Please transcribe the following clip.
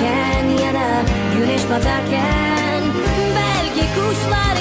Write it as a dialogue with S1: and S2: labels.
S1: Doğarken ya da güneş batarken Belki kuşlar